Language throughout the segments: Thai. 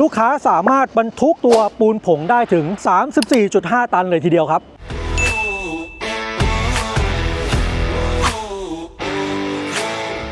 ลูกค้าสามารถบรรทุกตัวปูนผงได้ถึง 34.5 ตันเลยทีเดียวครับ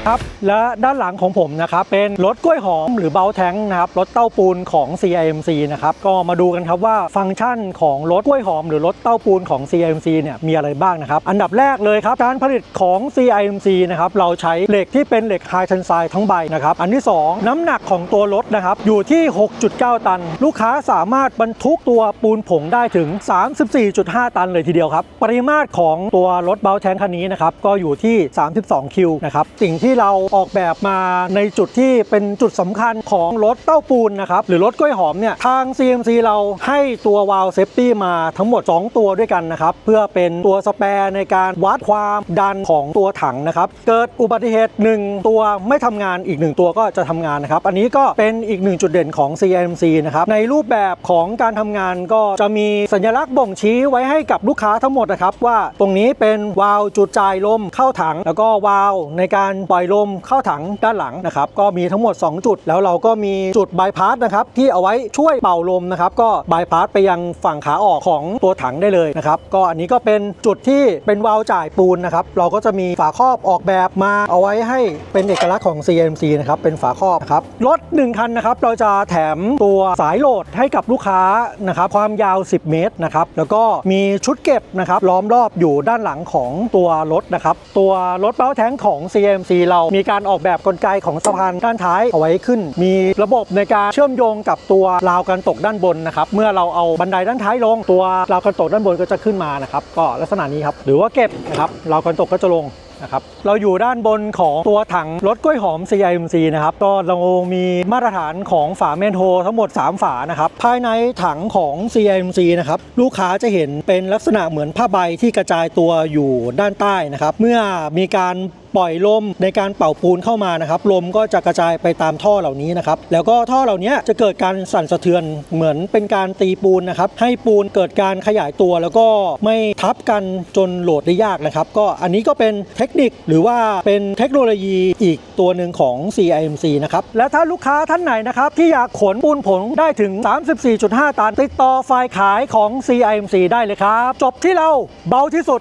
ครับและด้านหลังของผมนะครับเป็นรถกล้วยหอมหรือเบลแทงนะครับรถเต้าปูนของ CIMC นะครับก็มาดูกันครับว่าฟังก์ชันของรถกล้วยหอม หรือรถเต้าปูนของ CIMC เนี่ยมีอะไรบ้างนะครับอันดับแรกเลยครับการผลิตของ CIMC นะครับเราใช้เหล็กที่เป็นเหล็กไฮทันไซทั้งใบนะครับอันที่ 2 น้ำหนักของตัวรถนะครับอยู่ที่ 6.9 ตัน ลูกค้าสามารถบรรทุกตัวปูนผงได้ถึง 34.5 ตันเลยทีเดียวครับปริมาตรของตัวรถเบลแทงคันนี้นะครับก็อยู่ที่ 32 คิวนะครับสิ่งที่เราออกแบบมาในจุดที่เป็นจุดสำคัญของรถเต้าปูนนะครับหรือรถกล้วยหอมเนี่ยทาง CMC เราให้ตัววาล์วเซฟตี้มาทั้งหมด 2 ตัวด้วยกันนะครับเพื่อเป็นตัวสแปร์ในการวัดความดันของตัวถังนะครับเกิดอุบัติเหตุ 1 ตัวไม่ทำงานอีก 1 ตัวก็จะทำงานนะครับอันนี้ก็เป็นอีกหนึ่งจุดเด่นของ CMC นะครับในรูปแบบของการทำงานก็จะมีสัญลักษณ์บ่งชี้ไว้ให้กับลูกค้าทั้งหมดนะครับว่าตรงนี้เป็นวาล์วจุดจ่ายลมเข้าถัง แล้วก็วาล์วในการปล่อยลมเข้าถังด้านหลังนะครับก็มีทั้งหมด 2 จุด แล้วเราก็มีจุดบายพาสนะครับที่เอาไว้ช่วยเป่าลมนะครับก็บายพาสไปยังฝั่งขาออกของตัวถังได้เลยนะครับก็อันนี้ก็เป็นจุดที่เป็นวาล์วจ่ายปูนนะครับเราก็จะมีฝาครอบออกแบบมาเอาไว้ให้เป็นเอกลักษณ์ของ CMC นะครับเป็นฝาครอบนะครับรถ1คันนะครับเราจะแถมตัวสายโหลดให้กับลูกค้านะครับความยาว 10 เมตรนะครับแล้วก็มีชุดเก็บนะครับล้อมรอบอยู่ด้านหลังของตัวรถนะครับตัวรถเป้าแทงของ CMC เรามีการออกแบบกลไกของสะพานด้านท้ายเอาไว้ขึ้น มีระบบในการเชื่อมโยงกับตัวราวกันตกด้านบนนะครับเมื่อเราเอาบันไดด้านท้ายลง ตัวราวกันตกด้านบนก็จะขึ้นมานะครับก็ลักษณะนี้ครับหรือว่าเก็บนะครับราวกันตกก็จะลง นะครับเราอยู่ด้านบนของตัวถังรถกล้วยหอม CIMC นะครับก็เรามีมาตรฐานของฝาเมนโททั้งหมด 3 ฝานะครับภายในถังของ CIMC นะครับลูกค้าจะเห็นเป็นลักษณะเหมือนผ้าใบที่กระจายตัวอยู่ด้านใต้นะครับเมื่อมีการปล่อยลมในการเป่าปูนเข้ามานะครับลมก็จะกระจายไปตามท่อเหล่านี้นะครับแล้วก็ท่อเหล่านี้จะเกิดการสั่นสะเทือนเหมือนเป็นการตีปูนนะครับให้ปูนเกิดการขยายตัวแล้วก็ไม่ทับกันจนโหลดได้ยากนะครับก็อันนี้ก็เป็นเทคคนิค หรือว่าเป็นเทคโนโลยีอีกตัวหนึ่งของ CIMC นะครับและถ้าลูกค้าท่านไหนนะครับที่อยากขนปูนผงได้ถึง 34.5 ตัน ติดต่อฝ่ายขายของ CIMC ได้เลยครับ จบที่เราเบาที่สุด